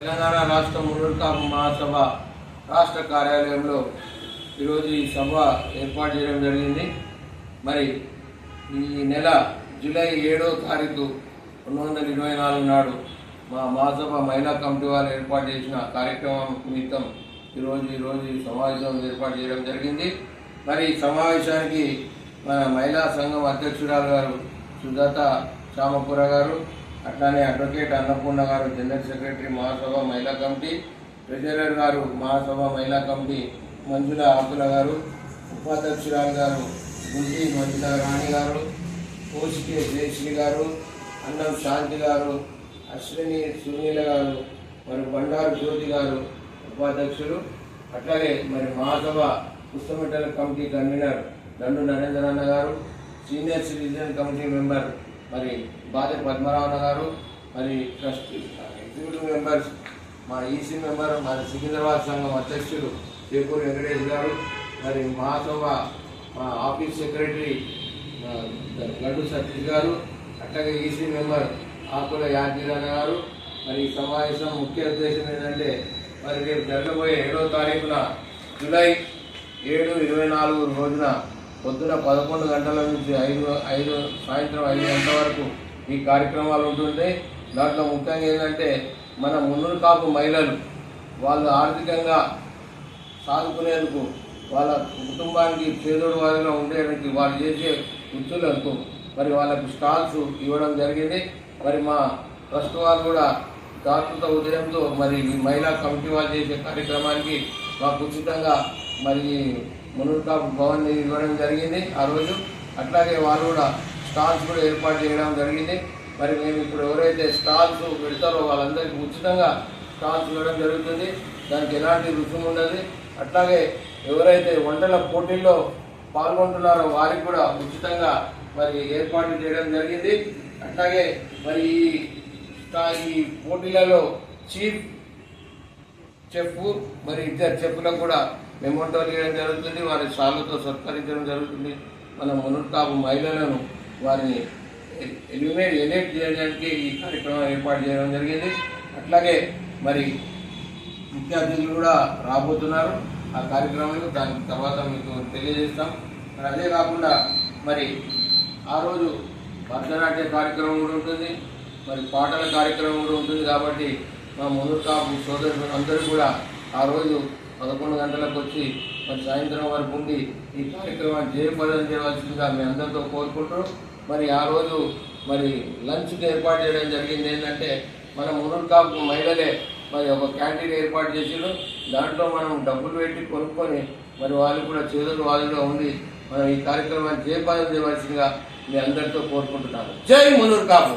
తెలంగాణ రాష్ట్ర మునుర్కాపు మహాసభ రాష్ట్ర కార్యాలయంలో ఈరోజు ఈ సభ ఏర్పాటు చేయడం జరిగింది. మరి ఈ నెల జూలై ఏడో తారీఖు రెండు వందల ఇరవై నాలుగు నాడు మా మహాసభ మహిళా కమిటీ వారు ఏర్పాటు చేసిన కార్యక్రమం నిమిత్తం ఈరోజు ఈరోజు ఈ సమావేశం ఏర్పాటు చేయడం జరిగింది. మరి ఈ సమావేశానికి మన మహిళా సంఘం అధ్యక్షురాలు గారు సుజాత చామపుర గారు అట్లానే అడ్వకేట్ అన్నపూర్ణ గారు జనరల్ సెక్రటరీ మహాసభ మహిళా కమిటీ ట్రెజరర్ గారు మహాసభ మహిళా కమిటీ మంజుల ఆకుల గారు ఉపాధ్యక్షురాలు గారు గుంటి మంజుల రాణి గారు కోసికే జయశ్రీ గారు అన్నం శాంతి గారు అశ్విని సునీల గారు మరి బండారు జ్యోతి గారు ఉపాధ్యక్షులు. అట్లాగే మరి మహాసభ పుస్తమెట్టల కమిటీ కన్వీనర్ దండు నరేంద్రన్న గారు సీనియర్ సిటిజన్ కమిటీ మెంబర్ మరి బాధ పద్మరావణ గారు మరి ట్రస్ట్ ఎగ్జిక్యూటివ్ మెంబర్స్ మా ఈసీ మెంబర్ మరి సికింద్రాబాద్ సంఘం అధ్యక్షులు చేకూరు వెంకటేష్ గారు మరి మహాసభ మా ఆఫీస్ సెక్రటరీ లడ్డు సతీష్ గారు అట్లాగే ఈసీ మెంబర్ ఆకుల యాదగిరన్న గారు మరి ఈ సమావేశం ముఖ్య ఉద్దేశం ఏంటంటే మరి రేపు జరగబోయే ఏడో తారీఖున జూలై ఏడు ఇరవై నాలుగు రోజున పొద్దున పదకొండు గంటల నుంచి ఐదు ఐదు సాయంత్రం ఐదు గంటల వరకు ఈ కార్యక్రమాలు ఉంటుంటాయి దాంట్లో ముఖ్యంగా ఏంటంటే మన మున్నూరు కాపు మహిళలు వాళ్ళు ఆర్థికంగా సాగుకునేందుకు వాళ్ళ కుటుంబానికి చేదోడు వారిగా ఉండేందుకు వాళ్ళు చేసే వృత్తులకు మరి వాళ్ళకు స్టాల్స్ ఇవ్వడం జరిగింది. మరి మా ట్రస్ట్ వాళ్ళు కూడా దాతృత ఉదయంతో మరి ఈ మహిళా కమిటీ వాళ్ళు చేసే కార్యక్రమానికి మాకు ఉచితంగా మరి మునుర్కాపు భవన్ ఇవ్వడం జరిగింది ఆ రోజు. అట్లాగే వాళ్ళు కూడా స్టాల్స్ కూడా ఏర్పాటు చేయడం జరిగింది. మరి మేము ఇప్పుడు ఎవరైతే స్టాల్స్ పెడతారో వాళ్ళందరికీ ఉచితంగా స్టాల్స్ ఇవ్వడం జరుగుతుంది. దానికి ఎలాంటి రుసుము ఉండదు. అట్లాగే ఎవరైతే వంటల పోటీల్లో పాల్గొంటున్నారో వారికి కూడా ఉచితంగా మరి ఏర్పాటు చేయడం జరిగింది. అట్లాగే మరి ఈ ఈ పోటీలలో చీఫ్ చెఫ్ మరి ఇద్దరు చెప్పులకు కూడా మెమోటోలు ఇవ్వడం జరుగుతుంది వారి సార్లతో సత్కరించడం జరుగుతుంది. మన మునుర్కాపు మహిళలను వారిని ఎలిమినేట్ ఎలిమినేట్ చేయడానికి ఈ కార్యక్రమం ఏర్పాటు చేయడం జరిగింది. అట్లాగే మరి ముఖ్య అతిథులు కూడా రాబోతున్నారు. ఆ కార్యక్రమంలో దాని తర్వాత మీకు తెలియజేస్తాం. మరి అదే కాకుండా మరి ఆ రోజు భరతనాట్య కార్యక్రమం కూడా ఉంటుంది. మరి పాటల కార్యక్రమం కూడా ఉంటుంది కాబట్టి మా మునుర్కాపు సోదరులు అందరూ కూడా ఆ రోజు పదకొండు గంటలకు వచ్చి మరి సాయంత్రం వరకు ఉండి ఈ కార్యక్రమాన్ని జయప్రదం చేయవలసిందిగా మీ అందరితో కోరుకుంటూ మరి ఆ రోజు మరి లంచ్కి ఏర్పాటు చేయడం జరిగింది. ఏంటంటే మన మునుర్కాపు మహిళలే మరి ఒక క్యాంటీన్ ఏర్పాటు చేసిండ్రు. దాంట్లో మనం డబ్బులు పెట్టి కొనుక్కొని మరి వాళ్ళు కూడా చేతులు వాళ్ళుగా ఉండి మనం ఈ కార్యక్రమాన్ని జయపాదం చేయవలసిందిగా మీ అందరితో కోరుకుంటున్నాను. జై మునుర్కాపు